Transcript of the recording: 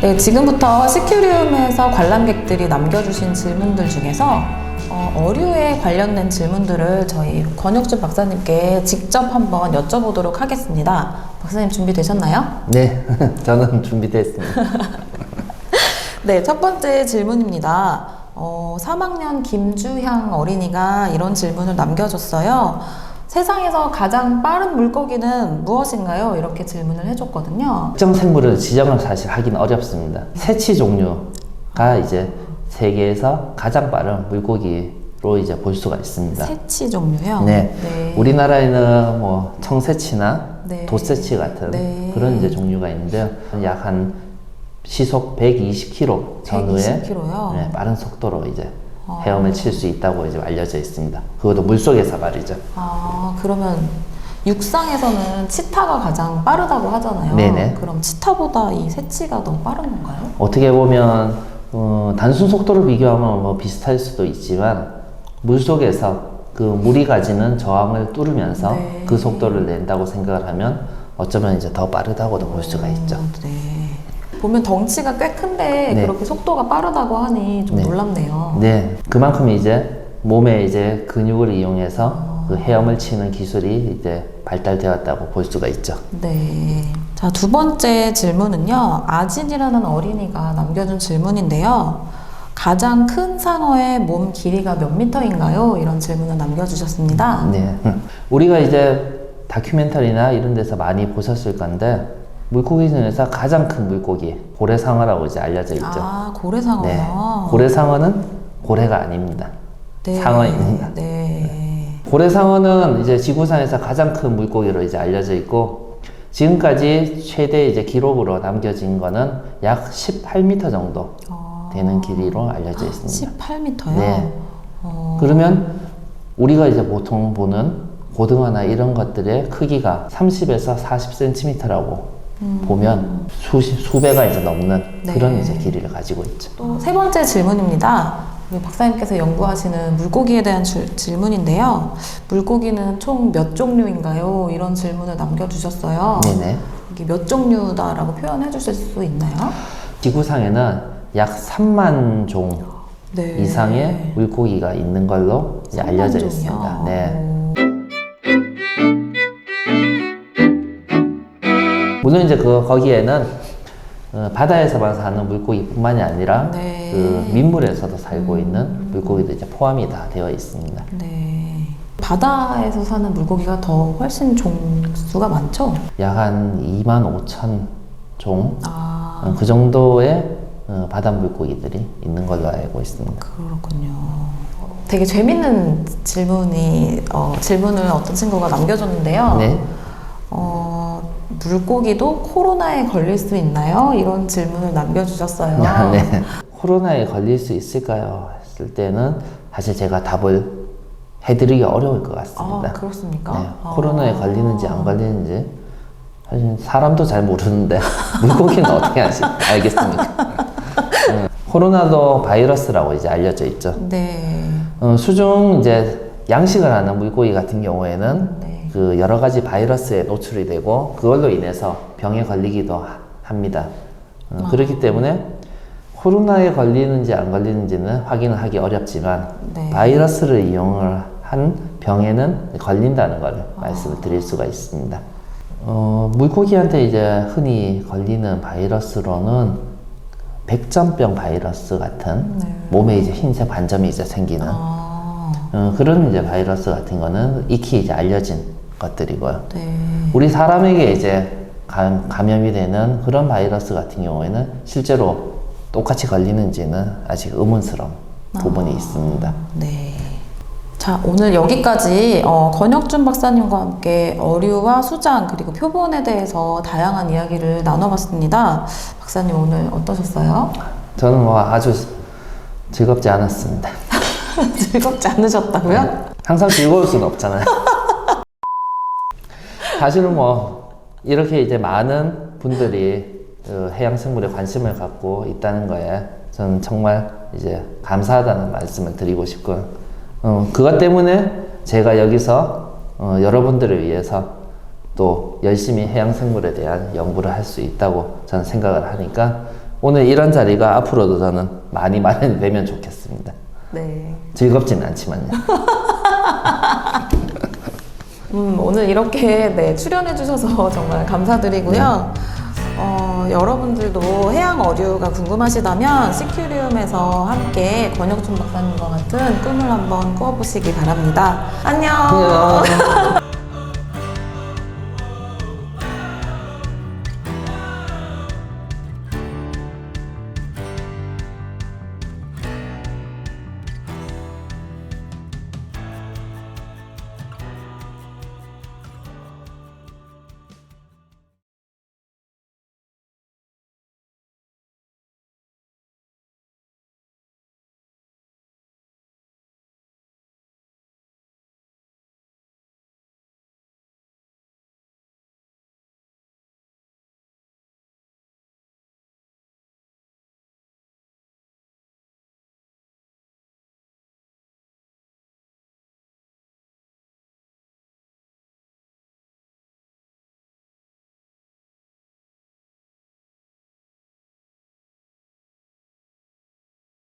네, 지금부터 시큐리움에서 관람객들이 남겨주신 질문들 중에서 어, 류에 관련된 질문들을 저희 권혁준 박사님께 직접 한번 여쭤보도록 하겠습니다. 박사님 준비되셨나요? 네, 저는 준비됐습니다. 네, 첫 번째 질문입니다. 어, 3학년 김주향 어린이가 이런 질문을 남겨줬어요. 세상에서 가장 빠른 물고기는 무엇인가요? 이렇게 질문을 해줬거든요. 특정 생물을 지정을 사실 하기는 어렵습니다. 새치 종류가 이제 세계에서 가장 빠른 물고기로 이제 볼 수가 있습니다. 새치 종류요? 네. 네. 우리나라에는 뭐 청새치나 네. 도새치 같은 네. 그런 이제 종류가 있는데요. 약 한 시속 120km 전후에 120km 요? 네, 빠른 속도로 이제 아. 헤엄을 칠 수 있다고 이제 알려져 있습니다. 그것도 물속에서 말이죠. 아, 그러면 육상에서는 치타가 가장 빠르다고 하잖아요. 네네. 그럼 치타보다 이 새치가 더 빠른 건가요? 어떻게 보면 어, 단순 속도를 비교하면 뭐 비슷할 수도 있지만 물 속에서 그 물이 가지는 저항을 뚫으면서 네. 그 속도를 낸다고 생각을 하면 어쩌면 이제 더 빠르다고도 볼 수가 있죠. 어, 네. 보면 덩치가 꽤 큰데 네. 그렇게 속도가 빠르다고 하니 좀 네. 놀랍네요. 네, 그만큼 이제 몸의 이제 근육을 이용해서 그 헤엄을 치는 기술이 이제 발달되었다고 볼 수가 있죠. 네. 자, 두 번째 질문은요. 아진이라는 어린이가 남겨준 질문인데요. 가장 큰 상어의 몸 길이가 몇 미터인가요? 이런 질문을 남겨주셨습니다. 네, 우리가 이제 다큐멘터리나 이런 데서 많이 보셨을 건데 물고기 중에서 가장 큰 물고기 고래상어라고 이제 알려져 있죠. 아, 고래상어요? 네, 고래상어는 고래가 아닙니다. 네. 상어입니다. 네. 고래상어는 이제 지구상에서 가장 큰 물고기로 이제 알려져 있고 지금까지 최대 이제 기록으로 남겨진 거는 약 18m 정도 어, 되는 길이로 알려져 있습니다. 18m요? 네. 어, 그러면 우리가 이제 보통 보는 고등어나 이런 것들의 크기가 30에서 40cm라고 보면 수십, 수배가 이제 넘는 네. 그런 이제 길이를 가지고 있죠. 또 세 번째 질문입니다. 우리 박사님께서 연구하시는 물고기에 대한 줄- 질문인데요. 물고기는 총 몇 종류인가요? 이런 질문을 남겨주셨어요. 네네. 여기 몇 종류다라고 표현해 주실 수 있나요? 지구상에는 약 3만 종 네. 이상의 물고기가 있는 걸로 이제 알려져 3만 있습니다. 종이요? 네. 물론 이제 그 거기에는 어, 바다에서만 사는 물고기뿐만이 아니라 네. 그 민물에서도 살고 있는 물고기도 이제 포함이 다 되어 있습니다. 네. 바다에서 사는 물고기가 더 훨씬 종수가 많죠? 약 한 2만 5천 종, 아, 어, 그 정도의 어, 바다 물고기들이 있는 걸로 알고 있습니다. 그렇군요. 되게 재밌는 질문이 어, 질문을 어떤 친구가 남겨줬는데요. 네. 어, 물고기도 코로나에 걸릴 수 있나요? 이런 질문을 남겨주셨어요. 아, 네. 코로나에 걸릴 수 있을까요? 했을 때는 사실 제가 답을 해드리기 어려울 것 아, 같습니다. 그렇습니까? 네, 아. 코로나에 걸리는지 안 걸리는지 사실 사람도 잘 모르는데 물고기는 어떻게 아시, 알겠습니까? 음, 코로나도 바이러스라고 이제 알려져 있죠. 네. 어, 수중 이제 양식을 하는 물고기 같은 경우에는 네. 그 여러 가지 바이러스에 노출이 되고 그걸로 인해서 병에 걸리기도 하- 합니다. 어, 그렇기 때문에 코로나에 걸리는지 안 걸리는지는 확인을 하기 어렵지만 네. 바이러스를 이용을 한 병에는 걸린다는 걸 말씀을 드릴 수가 있습니다. 어, 물고기한테 이제 흔히 걸리는 바이러스로는 백전병 바이러스 같은 네. 몸에 이제 흰색 반점이 이제 생기는 아, 어, 그런 이제 바이러스 같은 거는 익히 이제 알려진 것들이고요. 네. 우리 사람에게 이제 감, 감염이 되는 그런 바이러스 같은 경우에는 실제로 똑같이 걸리는지는 아직 의문스러운 부분이 있습니다. 네. 자, 오늘 여기까지 어, 권혁준 박사님과 함께 어류와 수장 그리고 표본에 대해서 다양한 이야기를 나눠봤습니다. 박사님 오늘 어떠셨어요? 저는 뭐 아주 즐겁지 않았습니다. 즐겁지 않으셨다고요? 항상 즐거울 수는 없잖아요. 사실은 뭐 이렇게 이제 많은 분들이 그 해양 생물에 관심을 갖고 있다는 거에 저는 정말 이제 감사하다는 말씀을 드리고 싶고 어, 그것 때문에 제가 여기서 어, 여러분들을 위해서 또 열심히 해양 생물에 대한 연구를 할 수 있다고 저는 생각을 하니까 오늘 이런 자리가 앞으로도 저는 많이 마련되면 좋겠습니다. 네. 즐겁진 않지만요. 음, 오늘 이렇게 네, 출연해 주셔서 정말 감사드리고요. 어, 여러분들도 해양 어류가 궁금하시다면 시큐리움에서 함께 권혁준 박사님과 같은 꿈을 한번 꾸어보시기 바랍니다. 안녕. 안녕.